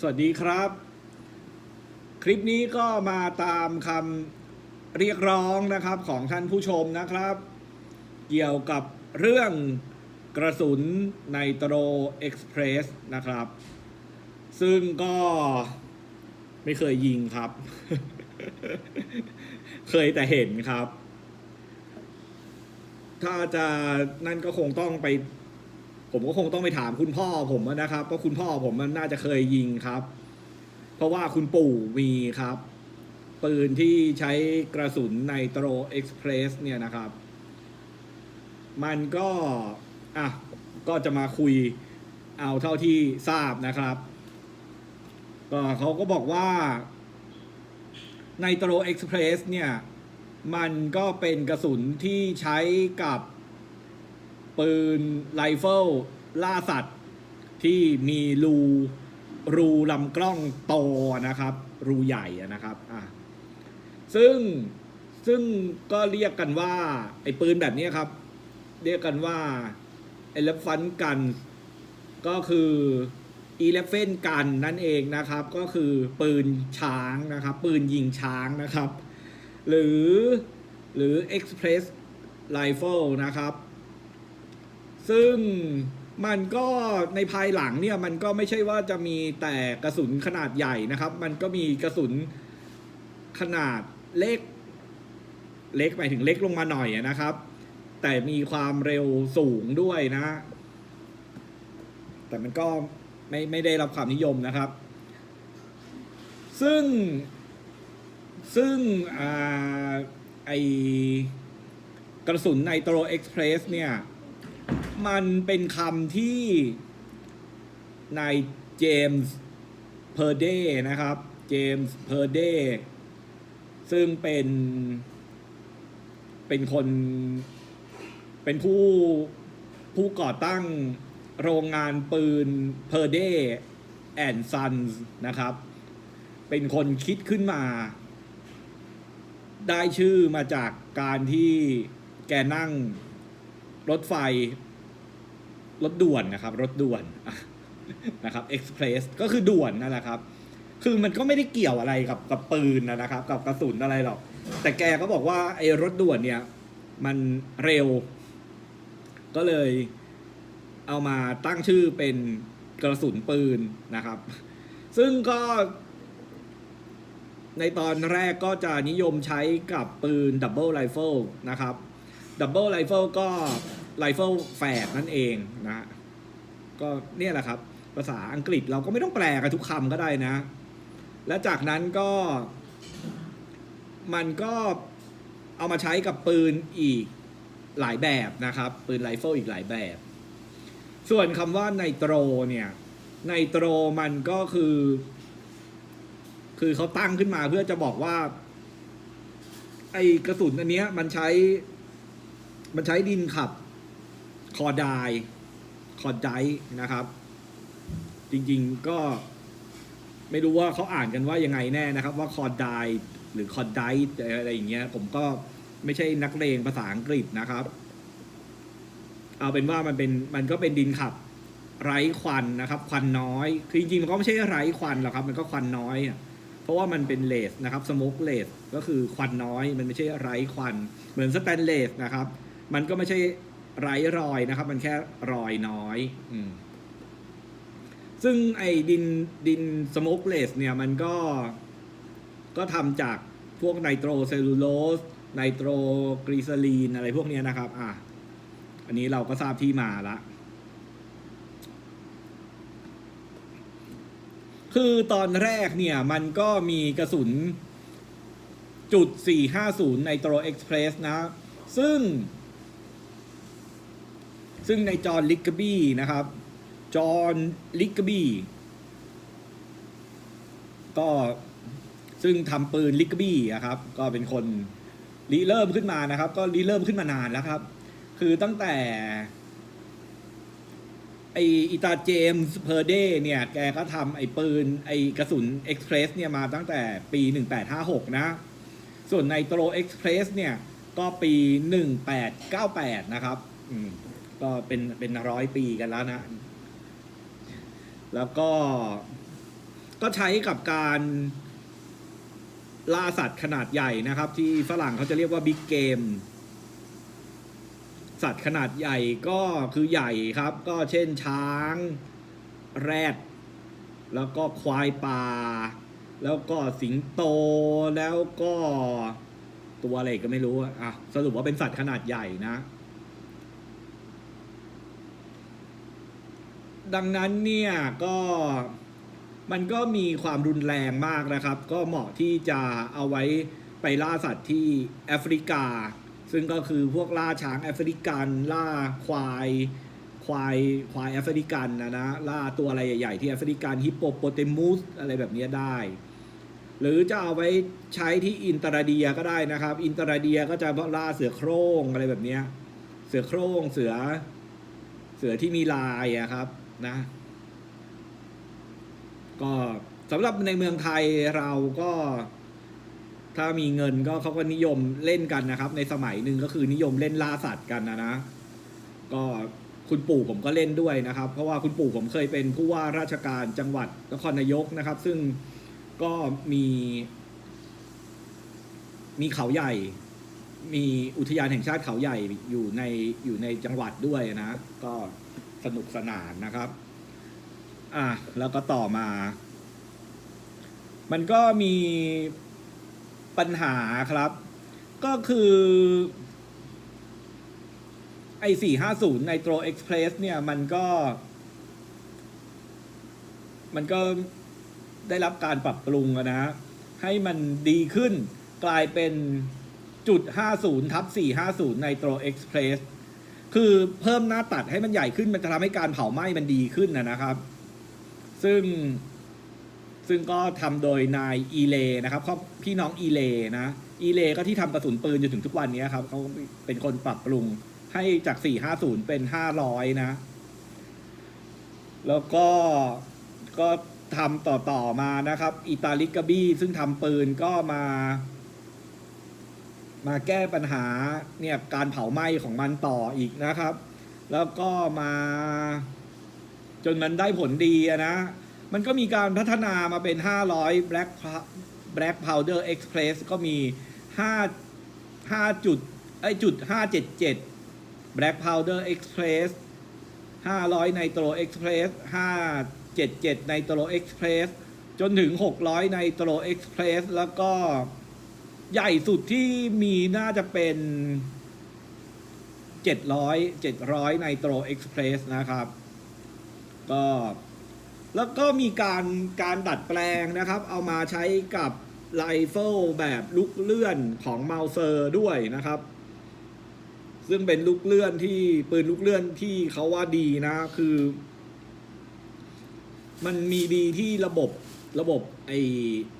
สวัสดีครับ คลิปนี้ก็มาตามคำเรียกร้องนะครับของท่านผู้ชมนะครับ เกี่ยวกับเรื่องกระสุนไนโตรเอ็กซ์เพรสนะครับ ซึ่งก็ไม่เคยยิงครับ เคยแต่เห็นครับ ถ้าจะนั่นก็คงต้องไป ผมก็คงต้องไปถามคุณพ่อผมนะครับเพราะคุณพ่อผมมันน่าจะเคยยิงครับ เพราะว่าคุณปู่มีครับ ปืนที่ใช้กระสุนไนโตรเอ็กซ์เพรสเนี่ยนะครับ มันก็อะก็จะมาคุยเอาเท่าที่ทราบนะครับก็เขาก็บอกว่าไนโตรเอ็กซ์เพรสเนี่ย มันก็เป็นกระสุนที่ใช้กับ ปืนไรเฟิลล่าสัตว์ที่มีรูรูลำกล้องโตนะครับ รูใหญ่นะครับอะซึ่งซึ่งก็เรียกกันว่า ไอ้ปืนแบบนี้ครับ เรียกกันว่าเอลฟันกันก็คืออีเลฟเฟนกันนั่นเองนะครับ ก็คือปืนช้างนะครับ ปืนยิงช้างนะครับ หรือหรือ Express Rifle นะครับ ซึ่งมันก็ในภายหลังเนี่ยมันก็ไม่ใช่ว่าจะมีแต่กระสุนขนาดใหญ่นะครับ มันก็มีกระสุนขนาดเล็ก เล็กหมายถึงเล็กลงมาหน่อยนะครับ แต่มีความเร็วสูงด้วยนะ แต่มันก็ไม่ไม่ได้รับความนิยมนะครับ ซึ่งซึ่งอไอกระสุนไนโตรเอ็กซ์เพรสเนี่ย มันเป็นคำที่นายเจมส์เพอร์เดนะครับ เจมส์เพอร์เดซึ่งเป็น เป็นคนเป็นผู้ผู้ก่อตั้งโรงงานปืนเพอร์เดแอนด์ซันส์นะครับ เป็นคนคิดขึ้นมา ได้ชื่อมาจากการที่แกนั่งรถไฟ รถด่วนนะครับ รถด่วนนะครับเอ็กซ์เพรสก็คือด่วนนั่นแหละครับ คือมันก็ไม่ได้เกี่ยวอะไรกับกับปืนนะครับ กับกระสุนอะไรหรอก แต่แกก็บอกว่าไอ้รถด่วนเนี่ย มันเร็ว ก็เลยเอามาตั้งชื่อเป็นกระสุนปืนนะครับ ซึ่งก็ในตอนแรกก็จะนิยมใช้กับปืนดับเบิลไรเฟิลนะครับดับเบิลไรเฟิลก็ ไรเฟิลแฝดนั่นเองนะ ก็เนี่ยแหละครับ ภาษาอังกฤษเราก็ไม่ต้องแปลกันทุกคำก็ได้นะ และจากนั้นก็ มันก็เอามาใช้กับปืนอีกหลายแบบนะครับ ปืนไรเฟิลอีกหลายแบบ ส่วนคำว่าไนโตรเนี่ยไนโตรมันก็คือ คือเขาตั้งขึ้นมาเพื่อจะบอกว่า ไอกระสุนอันเนี้ยมันใช้ มันใช้ดินขับ คอไดคอไดนะครับ จริงๆก็ไม่รู้ว่าเขาอ่านกันว่ายังไงแน่นะครับ ว่าคอไดหรือคอไดอะไรอย่างเงี้ย ผมก็ไม่ใช่นักเลงภาษาอังกฤษนะครับ เอาเป็นว่ามันเป็นมันก็เป็นดินขับไร้ควันนะครับ ควันน้อย คือจริงๆมันก็ไม่ใช่ไร้ควันหรอกครับ มันก็ควันน้อยเพราะว่ามันเป็นเลสนะครับสโมกเลสก็คือควันน้อย มันไม่ใช่ไร้ควัน เหมือนสแตนเลสนะครับ มันก็ไม่ใช่ ไร้รอยนะครับ มันแค่รอยน้อยอืซึ่งไอ้ดินดินสโมกเลสเนี่ยมันก็ก็ทำจากพวกไนโตรเซลลูโลสไนโตรกลีเซอรีนอะไรพวกนี้นะครับ อะ อันนี้เราก็ทราบที่มาละ คือตอนแรกเนี่ยมันก็มีกระสุนจุด 450 ไนโตรเอ็กซ์เพรสนะ ซึ่ง ซึ่งในจอห์นลิกกบี้นะครับ จอห์นลิกกบี้ก็ซึ่งทำปืนลิกกบี้อะครับ ก็เป็นคนริเริ่มขึ้นมานะครับ ก็ริเริ่มขึ้นมานานแล้วครับ คือตั้งแต่ไออิตาเจมส์เพอร์เดเนี่ย แกก็ทำไอปืน ไอกระสุนเอ็กซ์เพรสเนี่ยมาตั้งแต่ปี 1856 นะ ส่วนไนโตรเอ็กซ์เพรสเนี่ย ก็ปี 1898 นะครับ อืม ก็เป็นเป็นร้อยปีกันแล้วนะ แล้วก็ก็ใช้กับการล่าสัตว์ขนาดใหญ่นะครับ ที่ฝรั่งเขาจะเรียกว่าบิ๊กเกม สัตว์ขนาดใหญ่ก็คือใหญ่ครับ ก็เช่นช้าง แรด แล้วก็ควายป่า แล้วก็สิงโตแล้วก็ตัวอะไรก็ไม่รู้อะสรุปว่าเป็นสัตว์ขนาดใหญ่นะ ดังนั้นเนี่ยก็มันก็มีความรุนแรงมากนะครับ ก็เหมาะที่จะเอาไว้ไปล่าสัตว์ที่แอฟริกา ซึ่งก็คือพวกล่าช้างแอฟริกันล่าควายควายควายแอฟริกันนะนะล่าตัวอะไรใหญ่ๆที่แอฟริกันฮิปโปโปเตมุสอะไรแบบนี้ได้ หรือจะเอาไว้ใช้ที่อินตราเดียก็ได้นะครับ อินตราเดียก็จะล่าเสือโคร่งอะไรแบบนี้เสือโคร่งเสือเสือที่มีลายอะครับ นะ ก็สำหรับในเมืองไทยเราก็ ถ้ามีเงินก็เขาก็นิยมเล่นกันนะครับ ในสมัยหนึ่งก็คือนิยมเล่นล่าสัตว์กันนะนะ ก็คุณปู่ผมก็เล่นด้วยนะครับ เพราะว่าคุณปู่ผมเคยเป็นผู้ว่าราชการจังหวัดนครนายกนะครับ ซึ่งก็มี มีเขาใหญ่ มีอุทยานแห่งชาติเขาใหญ่อยู่ในอยู่ในจังหวัดด้วยนะ ก็ สนุกสนานนะครับ อะแล้วก็ต่อมา มันก็มีปัญหาครับ ก็คือไอ้สี่ห้าศูนย์ไนโตรเอ็กซ์เพรสเนี่ยมันก็ มันก็ได้รับการปรับปรุงอะนะให้มันดีขึ้นกลายเป็นจุดห้าศูนย์ทับสี่ห้า คือเพิ่มหน้าตัดให้มันใหญ่ขึ้นมันจะทำให้การเผาไหม้มันดีขึ้นนะครับ ซึ่งซึ่งก็ทำโดยนายอีเลนะครับเขาพี่น้องอีเลนะอีเลก็ที่ทำกระสุนปืนจนถึงทุกวันนี้ครับเขาเป็นคนปรับปรุงให้จาก 450 เป็น 500 นะ แล้วก็ก็ทำต่อต่อมานะครับ อิตาลิกาบี้ซึ่งทำปืนก็มา มาแก้ปัญหาเนี่ยการเผาไหม้ของมันต่ออีกนะครับ แล้วก็มาจนมันได้ผลดีนะ มันก็มีการพัฒนามาเป็น 500 Black Black Powder Express ก็มี 5 5จุดไอจุด577 Black Powder Express 500 Nitro Express 577 Nitro Express จนถึง 600 Nitro Express แล้วก็ ใหญ่สุดที่มีน่าจะเป็น700 700 Nitro Express นะครับ ก็แล้วก็มีการการดัดแปลงนะครับ เอามาใช้กับไรเฟิลแบบลูกเลื่อนของเมาเซอร์ด้วยนะครับ ซึ่งเป็นลูกเลื่อนที่ปืนลูกเลื่อนที่เขาว่าดีนะคือ มันมีดีที่ระบบระบบไอ้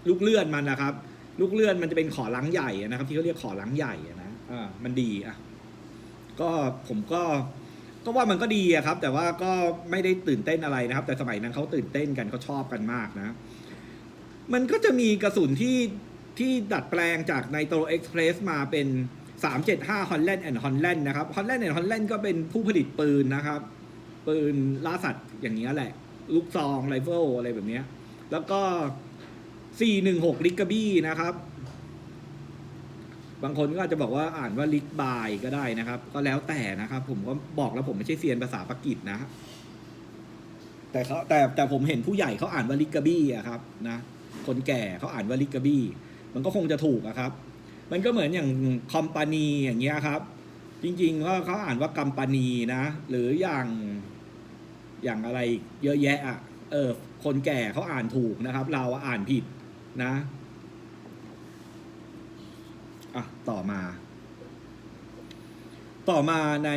ลูกเลื่อนมันนะครับ ลูกเลื่อนมันจะเป็นขอหลังใหญ่อะนะครับ ที่เขาเรียกขอหลังใหญ่อะนะอ่ามันดีอะก็ผมก็ก็ว่ามันก็ดีอะครับ แต่ว่าก็ไม่ได้ตื่นเต้นอะไรนะครับ แต่สมัยนั้นเขาตื่นเต้นกันเขาชอบกันมากนะ มันก็จะมีกระสุนที่ที่ดัดแปลงจาก Nitro Express มาเป็น375 Holland and Holland นะครับ Holland and Holland ก็เป็นผู้ผลิตปืนนะครับ ปืนล่าสัตว์อย่างเงี้ยแหละ ลูกซองไรเฟิลอะไรแบบเนี้ยแล้วก็ 416ลิกาบี้นะครับ บางคนก็อาจจะบอกว่าอ่านว่าลิกบายก็ได้นะครับ ก็แล้วแต่นะครับ ผมก็บอกแล้วผมไม่ใช่เซียนภาษาปากีสนะแต่เขาแต่แต่ผมเห็นผู้ใหญ่เขาอ่านว่าลิกาบี้อะครับนะคนแก่เขาอ่านว่าลิกาบี้ มันก็คงจะถูกอะครับ มันก็เหมือนอย่างคอมปานีอย่างเงี้ยครับ จริงๆก็เขาอ่านว่ากัมปานีนะ หรืออย่างอย่างอะไรเยอะแยะอะเออคนแก่เขาอ่านถูกนะครับ เราอ่านผิด นะอะต่อมา ต่อมาใน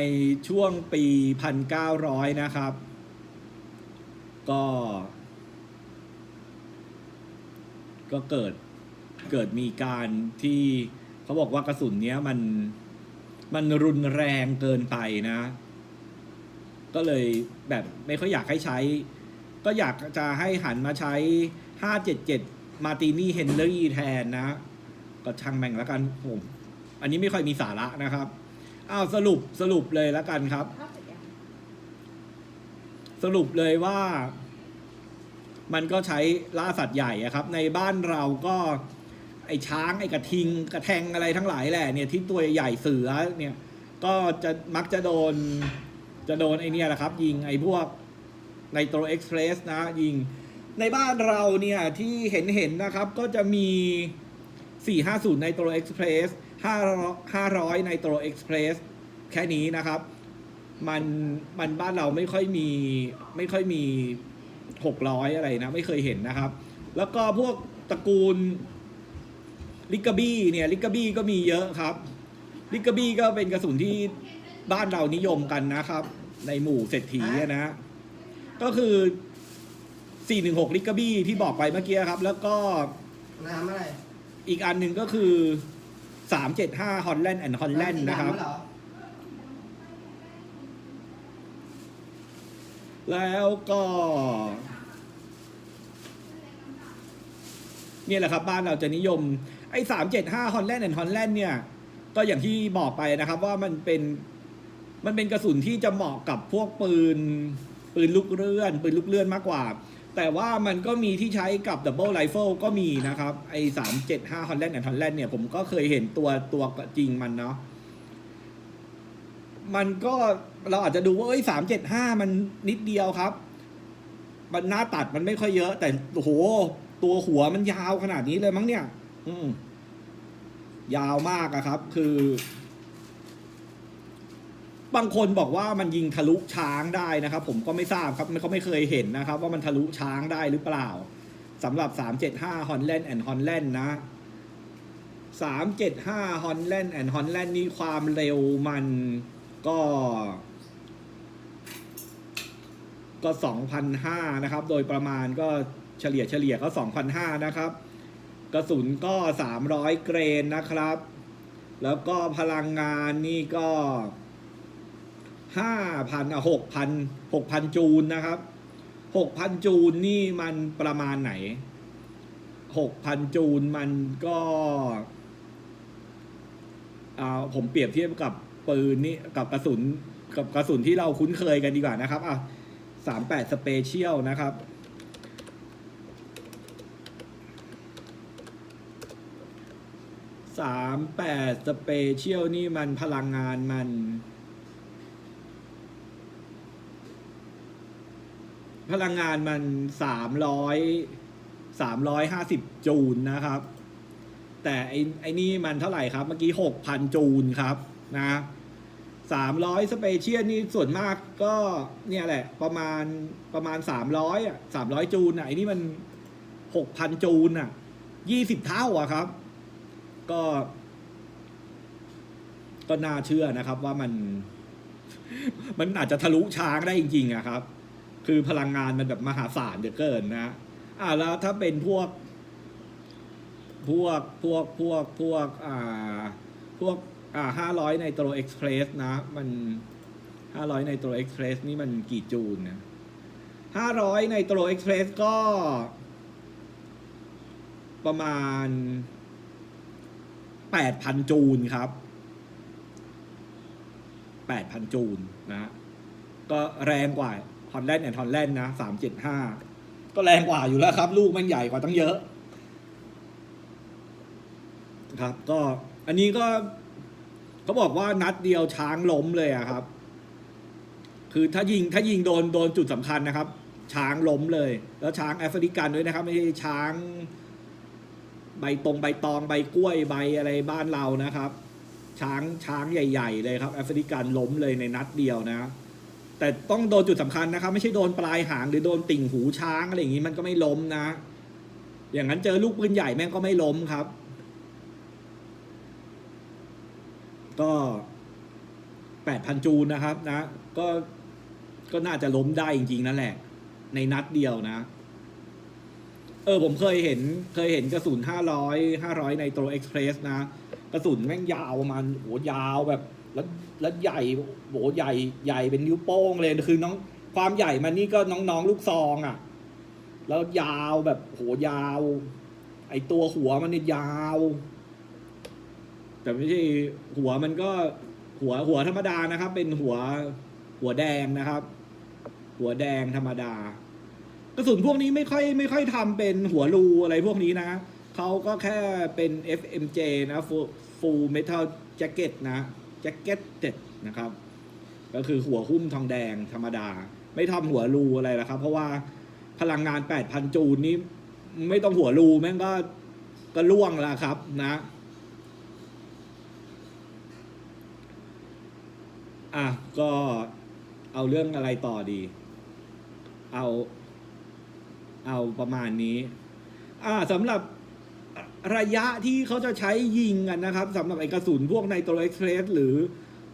ช่วงปีพันเก้าร้อยนะครับ ก็ ก็เกิดเกิดมีการที่เขาบอกว่ากระสุนเนี้ยมันมันรุนแรงเกินไปนะ ก็เลยแบบไม่ค่อยอยากให้ใช้ ก็อยากจะให้หันมาใช้ 577 มาตินี่เฮนรี่แทนนะ ก็ช่างแม่งแล้วกันผม อันนี้ไม่ค่อยมีสาระนะครับ อ้าวสรุปสรุปเลยแล้วกันครับ สรุปเลยว่า มันก็ใช้ล่าสัตว์ใหญ่อะครับ ในบ้านเราก็ไอ้ช้างไอ้กระทิงกระแทงอะไรทั้งหลายแหละเนี่ยที่ตัวใหญ่เสือเนี่ย ก็จะมักจะโดนจะโดนไอเนี่ยแหละครับ ยิงไอ้พวกไนโตรเอ็กซ์เพรสนะ ยิง ในบ้านเราเนี่ยที่เห็นเห็นๆนะครับก็จะมี 450ไนโตรเอ็กซ์เพรส500ไนโตรเอ็กซ์เพรสแค่นี้นะครับ มันมันบ้านเราไม่ค่อยมีไม่ค่อยมี 600 อะไรนะ ไม่เคยเห็นนะครับ แล้วก็พวกตระกูลลิกาบี้เนี่ยลิกาบี้ก็มีเยอะครับ ลิกาบี้ก็เป็นกระสุนที่บ้านเรานิยมกันนะครับ ในหมู่เศรษฐีนะ ก็คือ 416 ลิกาบี้ที่บอกไปเมื่อกี้ครับ แล้วก็น้ำอะไรอีกอันหนึ่งก็คือ 375ฮอลแลนด์แอนด์ฮอลแลนด์นะครับำเหอแล้วก็ เนี่ยแหละครับ บ้านเราจะนิยม ไอ้สามเจ็ดห้าฮอลแลนด์แอนด์ฮอลแลนด์เนี่ย ก็อย่างที่บอกไปนะครับ ว่ามันเป็นมันเป็นกระสุนที่จะเหมาะกับพวกปืน ปืนลูกเลื่อน ปืนลูกเลื่อนมากกว่า แต่ว่ามันก็มีที่ใช้กับดับเบิลไรเฟิลก็มีนะครับ ไอ้สามเจ็ดห้าฮอลแลนด์แอนด์ฮอลแลนด์เนี่ยผมก็เคยเห็นตัวตัวจริงมันเนาะมันก็เราอาจจะดูว่าเอ้ยสามเจ็ดห้ามันนิดเดียวครับ มันหน้าตัดมันไม่ค่อยเยอะ แต่โหตัวหัวมันยาวขนาดนี้เลยมั้งเนี่ย อืมยาวมากอะครับ คือ บางคนบอกว่ามันยิงทะลุช้างได้นะครับ ผมก็ไม่ทราบครับเขาไม่เคยเห็นนะครับ ว่ามันทะลุช้างได้หรือเปล่าสำหรับ 375 Holland and Holland นะ 375 Holland and Holland นี่ความเร็วมันก็ ก็2,005นะครับ โดยประมาณก็เฉลี่ยเฉลี่ยก็2,005นะครับ กระสุนก็ 300 เกรนนะครับ แล้วก็พลังงานนี่ก็ 5,000อะ6,000 6,000จูนนะครับ6,000จูนนี่มันประมาณไหน6,000จูนมันก็อ่าผมเปรียบเทียบกับปืนนี่กับกระสุนกับกระสุนที่เราคุ้นเคยกันดีกว่านะครับอะ38สเปเชียลนะครับสามแปดสเปเชียลนี่มันพลังงานมัน พลังงานมันสามร้อยสามร้อยห้าสิบจูนนะครับ แต่ไอ้ไอ้นี่มันเท่าไหร่ครับ เมื่อกี้หกพันจูนครับนะสามร้อยสเปเชียลนี่ส่วนมากก็เนี่ยแหละ ประมาณประมาณสามร้อยอะสามร้อยจูนอะไอ้นี่มันหกพันจูนอะยี่สิบเท่าอะครับ ก็ ก็น่าเชื่อนะครับว่ามัน มันอาจจะทะลุช้างได้จริงๆอะครับ คือพลังงานมันแบบมหาศาลเหลือเกินนะอ่าแล้วถ้าเป็นพวก พวกพวกพวกพวกอ่าพวกอ่าห้าร้อยในโตรเอ็กซ์เพรสนะ มันห้าร้อยในโตรเอ็กซ์เพรสนี่มันกี่จูนนะห้าร้อยในโตรเอ็กซ์เพรสก็ ประมาณแปดพันจูนครับแปดพันจูนนะ ก็แรงกว่า ฮอนแลนด์แอนด์ฮอนแลนด์นะสามเจ็ดห้าก็แรงกว่าอยู่แล้วครับ ลูกมันใหญ่กว่าตั้งเยอะ ครับ ก็อันนี้ก็เขาบอกว่านัดเดียวช้างล้มเลยอะครับ คือถ้ายิงถ้ายิงโดนโดนจุดสำคัญนะครับ ช้างล้มเลย แล้วช้างแอฟริกันด้วยนะครับ ไม่ใช่ช้าง ใบตรงใบตองใบกล้วยใบอะไรบ้านเรานะครับ ช้างช้างใหญ่ ๆ เลยครับ แอฟริกันล้มเลยในนัดเดียวนะ แต่ต้องโดนจุดสำคัญนะครับไม่ใช่โดนปลายหางหรือโดนติ่งหูช้างอะไรอย่างนี้มันก็ไม่ล้มนะ อย่างนั้นเจอลูกปืนใหญ่แม่งก็ไม่ล้มครับ ก็แปดพันจูนนะครับนะ ก็ก็น่าจะล้มได้จริงๆนั่นแหละ ในนัดเดียวนะ เออผมเคยเห็นเคยเห็นกระสุนห้าร้อยห้าร้อยในโตรเอ็กซ์เพรสนะ กระสุนแม่งยาวประมาณโหยาวแบบ แล้วแล้วใหญ่โหใหญ่ใหญ่เป็นนิ้วโป้งเลยคือน้องความใหญ่มันนี่ก็น้องๆลูกซองอะ่ะ แล้วยาวแบบโหยาว ไอตัวหัวมันเนี่ยยาว แต่ไม่ใช่หัวมันก็หัวหัวธรรมดานะครับ เป็นหัวหัวแดงนะครับ หัวแดงธรรมดากระสุนพวกนี้ไม่ค่อยไม่ค่อยทำเป็นหัวรูอะไรพวกนี้นะเขาก็แค่เป็น FMJ นะ full full metal jacket นะ jacket นะครับ ก็คือหัวหุ้มทองแดงธรรมดา ไม่ทำหัวรูอะไรละครับ เพราะว่าพลังงาน 8,000 จูลนี้ไม่ต้องหัวรูแม่งก็ก็ล่วงแล้วครับนะอะก็เอาเรื่องอะไรต่อดี เอา เอาประมาณนี้ อ่าสำหรับ ระยะที่เขาจะใช้ยิงกันนะครับสำหรับไอกระสุนพวกไนโตรเอ็กซ์เพรสหรือ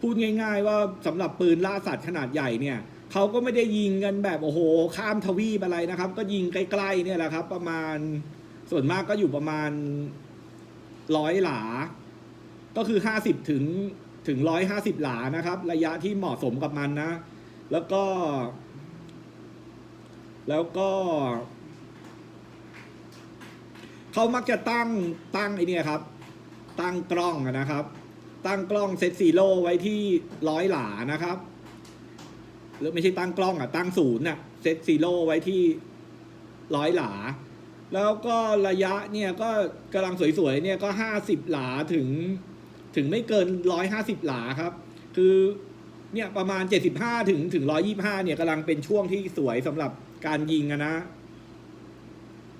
พูดง่าย ๆ ว่าสำหรับปืนล่าสัตว์ขนาดใหญ่เนี่ยเขาก็ไม่ได้ยิงกันแบบโอ้โห ข้ามทวีปอะไรนะครับ ก็ยิงใกล้ๆเนี่ยแหละครับ ประมาณส่วนมากก็อยู่ประมาณร้อยหลา ก็คือห้าสิบถึงถึงร้อยห้าสิบหลานะครับ ระยะที่เหมาะสมกับมันนะ แล้วก็ แล้วก็ เขามักจะตั้งตั้งไอเนี่ยครับ ตั้งกล้องนะครับ ตั้งกล้องเซตซีโร่ไว้ที่ร้อยหลานะครับหรือไม่ใช่ตั้งกล้องอะตั้งศูนย์อะเซตซีโร่ไว้ที่ร้อยหลา แล้วก็ระยะเนี่ยก็กำลังสวยๆเนี่ยก็ห้าสิบหลาถึงถึงไม่เกินร้อยห้าสิบหลาครับ คือเนี่ยประมาณเจ็ดสิบห้าถึงถึงร้อยี่ห้าเนี่ยกำลังเป็นช่วงที่สวยสำหรับการยิงนะ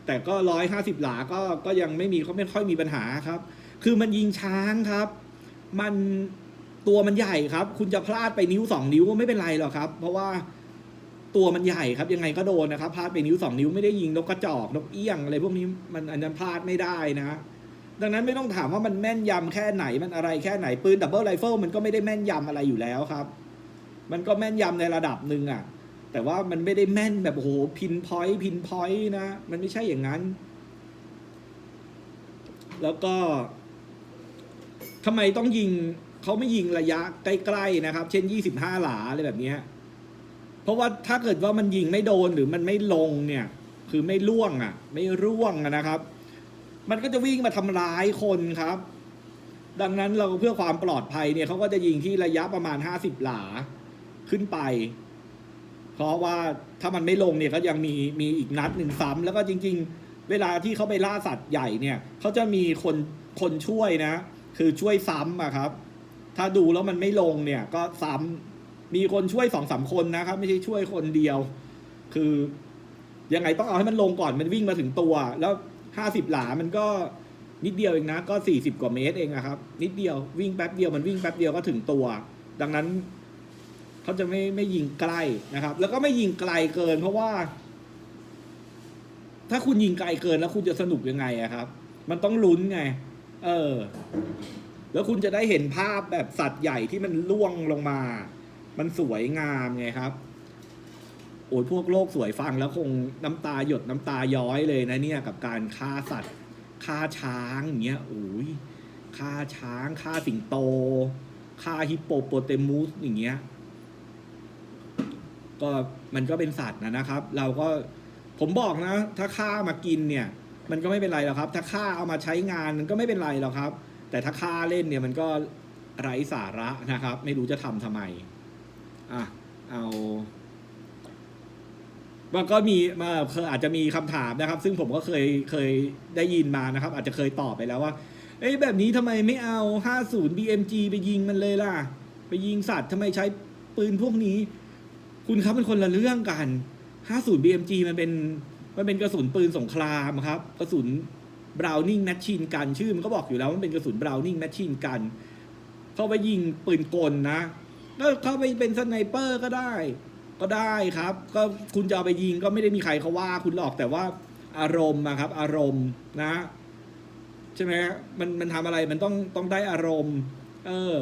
แต่ก็ร้อยห้าสิบหลาก็ก็ยังไม่มีเขาไม่ค่อยมีปัญหาครับ คือมันยิงช้างครับ มันตัวมันใหญ่ครับ คุณจะพลาดไปนิ้วสองนิ้วก็ไม่เป็นไรหรอกครับ เพราะว่าตัวมันใหญ่ครับยังไงก็โดนนะครับพลาดไปนิ้วสองนิ้วไม่ได้ยิงนกกระจอกนกเอี้ยงอะไรพวกนี้มันอันนั้นพลาดไม่ได้นะดังนั้นไม่ต้องถามว่ามันแม่นยำแค่ไหนมันอะไรแค่ไหนปืนดับเบิลไรเฟิลมันก็ไม่ได้แม่นยำอะไรอยู่แล้วครับ มันก็แม่นยำในระดับหนึ่งอะ แต่ว่ามันไม่ได้แม่นแบบโอ้โหพินพอยต์พินพอยต์นะ มันไม่ใช่อย่างนั้น แล้วก็ทำไมต้องยิงเขาไม่ยิงระยะใกล้ๆนะครับ เช่นยี่สิบห้าหลาอะไรแบบนี้เพราะว่าถ้าเกิดว่ามันยิงไม่โดนหรือมันไม่ลงเนี่ย คือไม่ล่วงอะ ไม่ร่วงนะครับ มันก็จะวิ่งมาทำร้ายคนครับ ดังนั้นเราเพื่อความปลอดภัยเนี่ยเขาก็จะยิงที่ระยะประมาณห้าสิบหลาขึ้นไป เพราะว่าถ้ามันไม่ลงเนี่ยก็ยังมีมีอีกนัดหนึ่งซ้ำแล้วก็จริง ๆ เวลาที่เขาไปล่าสัตว์ใหญ่เนี่ยเขาจะมีคนคนช่วยนะ คือช่วยซ้ำอะครับ ถ้าดูแล้วมันไม่ลงเนี่ยก็ซ้ำมีคนช่วยสองสามคนนะครับ ไม่ใช่ช่วยคนเดียว คือยังไงต้องเอาให้มันลงก่อนมันวิ่งมาถึงตัว แล้วห้าสิบหลามันก็นิดเดียวเองนะ ก็สี่สิบกว่าเมตรเองอะครับ นิดเดียววิ่งแป๊บเดียวมันวิ่งแป๊บเดียวก็ถึงตัว ดังนั้น เขาจะไม่ไม่ยิงใกล้นะครับ แล้วก็ไม่ยิงไกลเกิน เพราะว่า ถ้าคุณยิงไกลเกินแล้วคุณจะสนุกยังไงอะครับ มันต้องลุ้นไง เออ แล้วคุณจะได้เห็นภาพแบบสัตว์ใหญ่ที่มันล่วงลงมา มันสวยงามไงครับโอ้ยพวกโลกสวยฟังแล้วคงน้ำตาหยดน้ำตาย้อยเลยนะเนี่ย กับการฆ่าสัตว์ฆ่าช้างอย่างเงี้ยโอ้ยฆ่าช้างฆ่าสิงโตฆ่าฮิปโปโปเตมุสอย่างเงี้ย ก็มันก็เป็นสัตว์นะนะครับ เราก็ผมบอกนะ ถ้าฆ่ามากินเนี่ย มันก็ไม่เป็นไรหรอกครับ ถ้าฆ่าเอามาใช้งานมันก็ไม่เป็นไรหรอกครับ แต่ถ้าฆ่าเล่นเนี่ยมันก็ไร้สาระนะครับ ไม่รู้จะทำทำไมอะเอามันก็มีมาเคยอาจจะมีคำถามนะครับ ซึ่งผมก็เคยเคยได้ยินมานะครับ อาจจะเคยตอบไปแล้วว่าเอ้ยแบบนี้ทำไมไม่เอา 50 BMG ไปยิงมันเลยล่ะ ไปยิงสัตว์ทำไมใช้ปืนพวกนี้ คุณครับเป็นคนละเรื่องกัน 50 BMG มันเป็นมันเป็นกระสุนปืนสงครามครับ กระสุน Browning Machine Gun ชื่อมันก็บอกอยู่แล้วมันเป็นกระสุน Browning Machine Gun เข้าไปยิงปืนกลนะแล้วเข้าไปเป็นสไนเปอร์ก็ได้ ก็ได้ครับ ก็คุณจะเอาไปยิงก็ไม่ได้มีใครเขาว่า คุณหรอกแต่ว่าอารมณ์อะครับ อารมณ์นะ ใช่ไหมฮะมันมันทำอะไรมันต้องต้องได้อารมณ์ เออ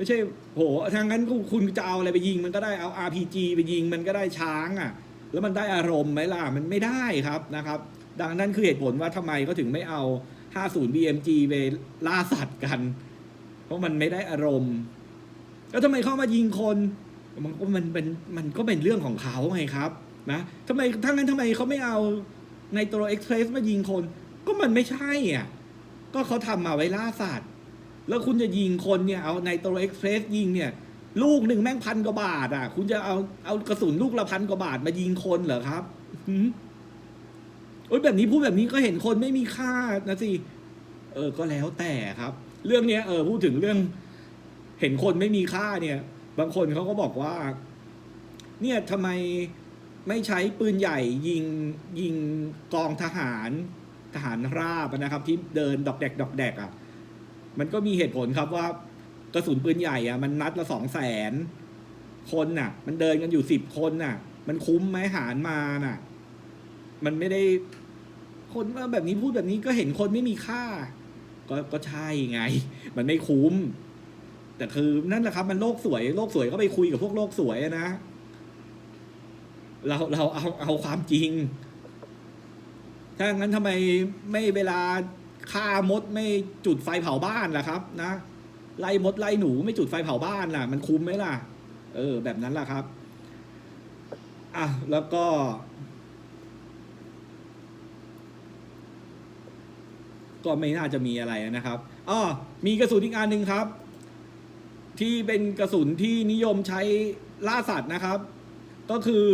ไม่ใช่โหทางนั้นคุณคุณจะเอาอะไรไปยิงมันก็ได้เอา RPG ไปยิงมันก็ได้ช้างอะ แล้วมันได้อารมณ์ไหมล่ะมันไม่ได้ครับนะครับ ดังนั้นคือเหตุผลว่าทำไมเขาถึงไม่เอา 50 BMG ไปล่าสัตว์กัน เพราะมันไม่ได้อารมณ์แล้วทำไมเข้ามายิงคนมันก็มันเป็นมันก็เป็นเรื่องของเขาไงครับนะทำไมทั้งนั้นทำไมเขาไม่เอาในตัวเอ็กเพรสมายิงคน ก็มันไม่ใช่อะก็เขาทำมาไว้ล่าสัตว์ แล้วคุณจะยิงคนเนี่ยเอาในตัวเอ็กเพรสยิงเนี่ยลูกหนึ่งแม่งพันกว่าบาทอะ คุณจะเอาเอากระสุนลูกละพันกว่าบาทมายิงคนเหรอครับหืมโอ้ยแบบนี้พูดแบบนี้ก็เห็นคนไม่มีค่านะสิเออก็แล้วแต่ครับ เรื่องเนี้ยเออพูดถึงเรื่อง เห็นคนไม่มีค่าเนี่ย บางคนเขาก็บอกว่า เนี่ยทำไมไม่ใช้ปืนใหญ่ยิงยิงกองทหารทหารราบนะครับ ที่เดินดอกแดกดอกแดกอะ มันก็มีเหตุผลครับว่ากระสุนปืนใหญ่อะมันนัดละสองแสนคนน่ะ มันเดินกันอยู่สิบคนน่ะ มันคุ้มไหมหารมาน่ะ มันไม่ได้คนแบบนี้พูดแบบนี้ก็เห็นคนไม่มีค่า ก็ก็ใช่ไง มันไม่คุ้ม แต่คือนั่นแหละครับ มันโลกสวย โลกสวยก็ไปคุยกับพวกโลกสวยนะ เราเราเอาเอาความจริง ถ้างั้นทำไมไม่เวลา ฆ่ามดไม่จุดไฟเผาบ้านล่ะครับนะไล่มดไล่หนูไม่จุดไฟเผาบ้านล่ะ มันคุ้มไหมล่ะ เออ แบบนั้นล่ะครับอะแล้วก็ ก็ไม่น่าจะมีอะไรนะครับอ๋อมีกระสุนอีกอันหนึ่งครับ ที่เป็นกระสุนที่นิยมใช้ล่าสัตว์นะครับ ก็คือ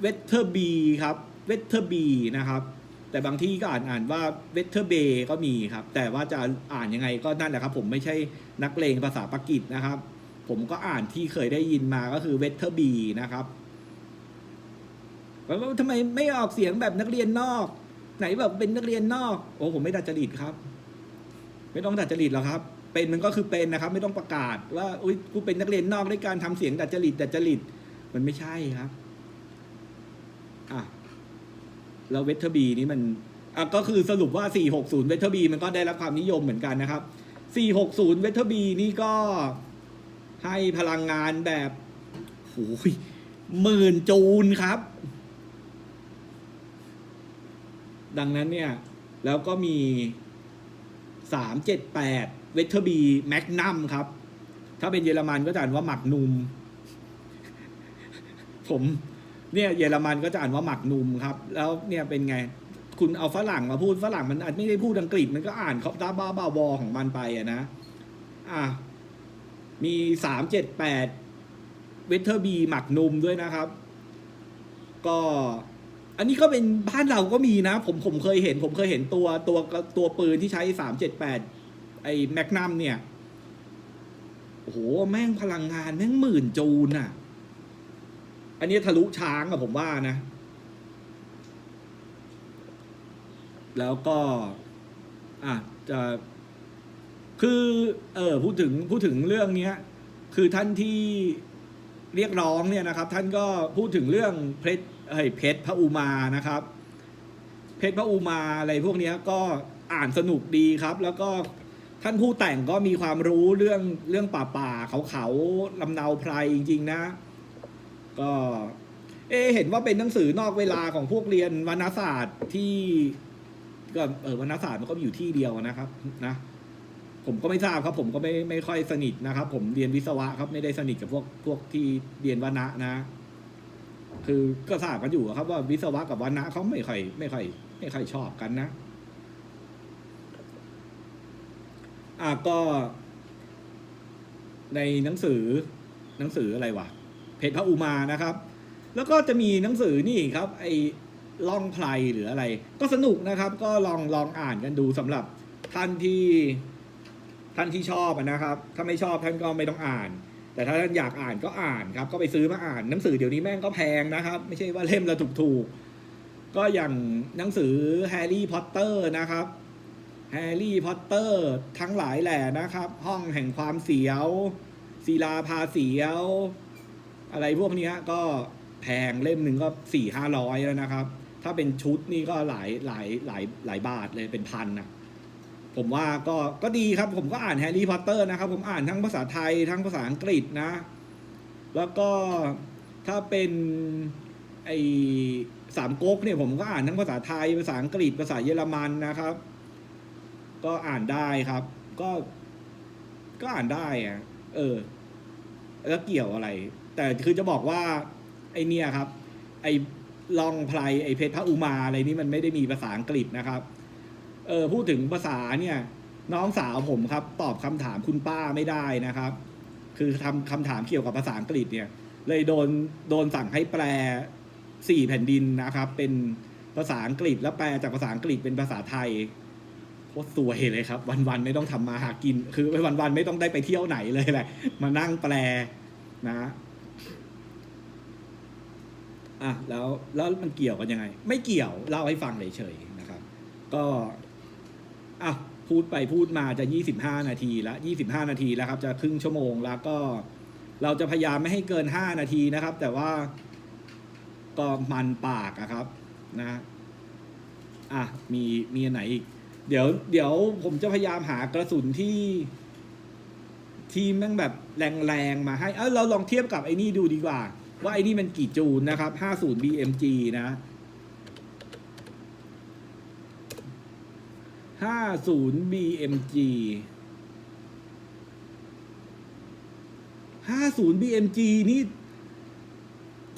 เวทเทอร์บีครับเวทเทอร์บีนะครับ แต่บางที่ก็อ่านอ่านว่าเวทเทอร์เบก็มีครับ แต่ว่าจะอ่านยังไงก็นั่นแหละครับ ผมไม่ใช่นักเลงภาษาปากีสนะครับ ผมก็อ่านที่เคยได้ยินมาก็คือเวทเทอร์บีนะครับแล้วทำไมไม่ออกเสียงแบบนักเรียนนอก ไหนแบบเป็นนักเรียนนอก โอ้ผมไม่ดัดจริตครับ ไม่ต้องดัดจริตหรอกครับ เป็นมันก็คือเป็นนะครับ ไม่ต้องประกาศ ว่าอุ้ยกูเป็นนักเรียนนอกด้วยการทำเสียงดัดจริตดัดจริตมันไม่ใช่ครับอะ แล้วเวทเทอร์บีนี้มันอะก็คือสรุปว่า 460 เวทเทอร์บีมันก็ได้รับความนิยมเหมือนกันนะครับ 460 เวทเทอร์บีนี่ก็ให้พลังงานแบบโอ้ยหมื่นจูลครับ ดังนั้นเนี่ย แล้วก็มี 378 เวทเทอร์บีแมกนัมครับ ถ้าเป็นเยอรมันก็จะอ่านว่าหมักนุม ผม เนี่ยเยอรมันก็จะอ่านว่าหมักนุมครับ แล้วเนี่ยเป็นไงคุณเอาฝรั่งมาพูดฝรั่งมันอาจไม่ได้พูดอังกฤษมันก็อ่านเขาตาบ้าบ้าบอของมันไปอะนะ อะ มีสามเจ็ดแปดเวทเทอร์บีหมักนุมด้วยนะครับ ก็ อันนี้ก็เป็นบ้านเราก็มีนะ ผมผมเคยเห็น ผมเคยเห็นตัวตัวตัวปืนที่ใช้สามเจ็ดแปดไอ้แมกนัมเนี่ย โอ้โห แม่งพลังงานแม่งหมื่นจูนอะ อันนี้ทะลุช้างอะผมว่านะ แล้วก็ อะจะคือเออพูดถึงพูดถึงเรื่องเนี้ย คือท่านที่เรียกร้องเนี่ยนะครับ ท่านก็พูดถึงเรื่องเพชรเฮ้ยเพชรพระอุมานะครับ เพชรพระอุมาอะไรพวกเนี้ยก็อ่านสนุกดีครับ แล้วก็ท่านผู้แต่งก็มีความรู้เรื่องเรื่องป่าป่าเขาเขาลำเนาไพรจริง ๆ นะ ก็ เอเห็นว่าเป็นหนังสือนอกเวลาของพวกเรียนวรรณศาสตร์ที่ก็เออวรรณศาสตร์มันก็อยู่ที่เดียวนะครับ นะผมก็ไม่ทราบครับ ผมก็ไม่ไม่ค่อยสนิทนะครับ ผมเรียนวิศวะครับไม่ได้สนิทกับพวกพวกที่เรียนวรรณะนะ คือก็ทราบกันอยู่ครับว่าวิศวะกับวรรณะเขาไม่ค่อยไม่ค่อยไม่ค่อยชอบกันนะอะก็ ในหนังสือหนังสืออะไรวะ เพชรพระอุมานะครับ แล้วก็จะมีหนังสือนี่ครับไอ้ล่องไพรหรืออะไร ก็สนุกนะครับ ก็ลองลองอ่านกันดูสำหรับท่านที่ท่านที่ชอบนะครับ ถ้าไม่ชอบท่านก็ไม่ต้องอ่าน แต่ถ้าท่านอยากอ่านก็อ่านครับ ก็ไปซื้อมาอ่านหนังสือเดี๋ยวนี้แม่งก็แพงนะครับ ไม่ใช่ว่าเล่มละถูกๆก็อย่างหนังสือแฮร์รี่พอตเตอร์นะครับแฮร์รี่พอตเตอร์ทั้งหลายแหล่นะครับ ห้องแห่งความเสียวศิลาพาเสียว อะไรพวกนี้ก็แพงเล่มหนึ่งก็สี่ห้าร้อยแล้วนะครับ ถ้าเป็นชุดนี่ก็หลายหลายหลายหลายบาทเลยเป็นพันนะผมว่าก็ก็ดีครับ ผมก็อ่านแฮร์รี่พอตเตอร์นะครับ ผมอ่านทั้งภาษาไทยทั้งภาษาอังกฤษนะ แล้วก็ถ้าเป็นไอสามก๊กเนี่ยผมก็อ่านทั้งภาษาไทย ภาษาอังกฤษภาษาเยอรมันนะครับ ก็อ่านได้ครับ ก็ก็อ่านได้อะเออ แล้วเกี่ยวอะไร แต่คือจะบอกว่าไอเนี่ยครับ ไอลองไพรไอเพชรพระอุมาอะไรนี่มันไม่ได้มีภาษาอังกฤษนะครับ เออพูดถึงภาษาเนี่ย น้องสาวผมครับ ตอบคำถามคุณป้าไม่ได้นะครับ คือทำคำถามเกี่ยวกับภาษาอังกฤษเนี่ย เลยโดนโดนสั่งให้แปลสี่แผ่นดินนะครับ เป็นภาษาอังกฤษแล้วแปลจากภาษาอังกฤษเป็นภาษาไทยโคตรสวยเลยครับ วันๆไม่ต้องทำมาหากิน คือวันๆไม่ต้องได้ไปเที่ยวไหนเลยแหละ มานั่งแปลนะ อะแล้วแล้วมันเกี่ยวกันยังไง ไม่เกี่ยวเล่าให้ฟังเฉยๆนะครับ ก็อะพูดไปพูดมาจะยี่สิบห้านาทีแล้วยี่สิบห้านาทีแล้วครับ จะครึ่งชั่วโมงแล้วก็เราจะพยายามไม่ให้เกินห้านาทีนะครับ แต่ว่าก็มันปากอะครับนะอะมีมีอันไหนอีก เดี๋ยว เดี๋ยวผมจะพยายามหากระสุนที่ ที่แม่งแบบแรงๆมาให้ เออเราลองเทียบกับไอ้นี่ดูดีกว่า ว่าไอ้นี่มันกี่จูนนะครับ 50 BMG นะ 50 BMG 50 BMG นี่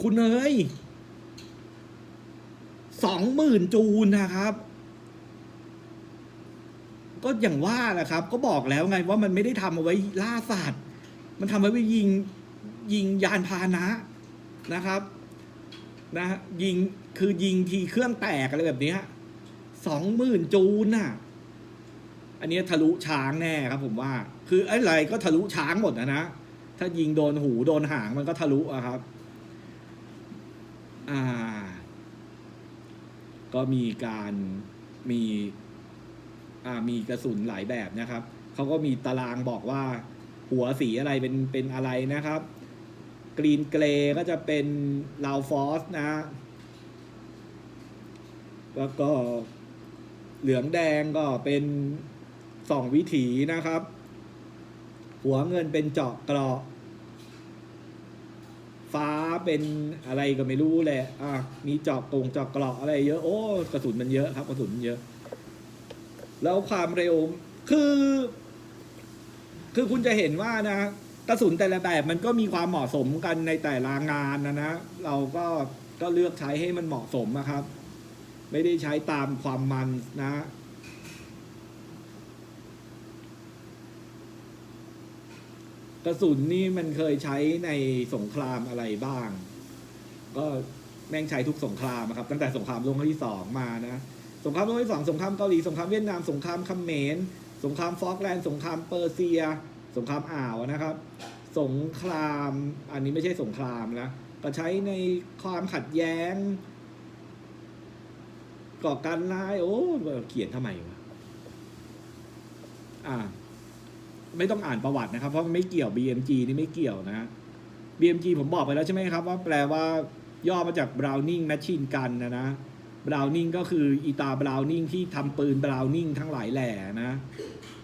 คุณเอ้ยสองหมื่นจูนนะครับ ก็อย่างว่าแหละครับ ก็บอกแล้วไงว่ามันไม่ได้ทำเอาไว้ล่าสัตว์ มันทำเอาไว้ยิงยิงยานพาหนะ นะครับนะยิงคือยิงทีเครื่องแตกอะไรแบบนี้สองหมื่นจูนน่ะ อันนี้ทะลุช้างแน่ครับผมว่า คืออะไรก็ทะลุช้างหมดนะนะ ถ้ายิงโดนหูโดนหางมันก็ทะลุอะครับ อ่า ก็มีการมีอ่ามีกระสุนหลายแบบนะครับ เขาก็มีตารางบอกว่า หัวสีอะไรเป็นเป็นอะไรนะครับ กรีนเกรย์ก็จะเป็นลาวฟอสนะ แล้วก็เหลืองแดงก็เป็นสองวิถีนะครับ หัวเงินเป็นเจาะกราะฟ้าเป็นอะไรก็ไม่รู้แหละ อะ มีเจาะกงเจาะกราะอะไรเยอะ โอ้กระสุนมันเยอะครับ กระสุนเยอะ แล้วความเร็ว คือ คือคุณจะเห็นว่านะ กระสุนแต่ละแบบมันก็มีความเหมาะสมกันในแต่ละงานนะนะเราก็ก็เลือกใช้ให้มันเหมาะสมนะครับ ไม่ได้ใช้ตามความมันนะกระสุนนี่มันเคยใช้ในสงครามอะไรบ้าง ก็แม่งใช้ทุกสงครามครับ ตั้งแต่สงครามโลกครั้งที่สองมานะสงครามโลกที่สองสงครามเกาหลีสงครามเวียดนามสงครามเขมรสงครามฟอกแลนด์สงครามเปอร์เซีย สงครามอ่าวนะครับ สงครามอันนี้ไม่ใช่สงครามนะก็ใช้ในความขัดแย้ง ก่อการร้าย โอ้เขียนทำไมวะอ่า ไม่ต้องอ่านประวัตินะครับ เพราะมันไม่เกี่ยว BMG นี่ไม่เกี่ยวนะ BMG ผมบอกไปแล้วใช่ไหมครับ ว่าแปลว่าย่อมาจาก Browning Machine Gun นะนะ Browning ก็คืออีตา Browning ที่ทำปืน Browning ทั้งหลายแหล่นะ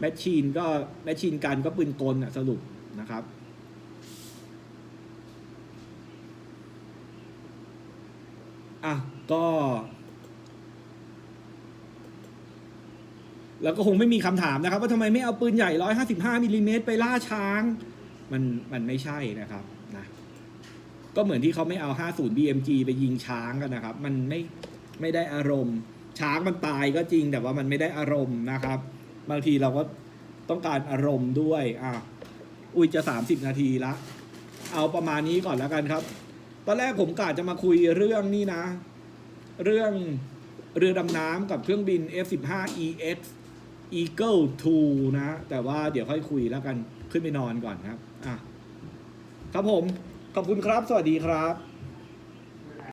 Machine ก็ Machine Gun ก็ปืนกลอะสรุปนะครับอะก็ แล้วก็คงไม่มีคำถามนะครับ ว่าทำไมไม่เอาปืนใหญ่ 155มิลลิเมตรไปล่าช้าง มันมันไม่ใช่นะครับนะก็เหมือนที่เขาไม่เอา 50 BMG ไปยิงช้างกันนะครับ มันไม่ ไม่ได้อารมณ์ ช้างมันตายก็จริงแต่ว่ามันไม่ได้อารมณ์นะครับ บางทีเราก็ต้องการอารมณ์ด้วยอะอุ้ยจะ 30 นาทีละ เอาประมาณนี้ก่อนแล้วกันครับ ตอนแรกผมกะจะมาคุยเรื่องนี้นะ เรื่องเรือดำน้ำกับเครื่องบิน F15EX Eagle 2 นะ แต่ว่าเดี๋ยวค่อยคุยแล้วกัน ขึ้นไปนอนก่อนครับ อะ ครับผม ขอบคุณครับ สวัสดีครับ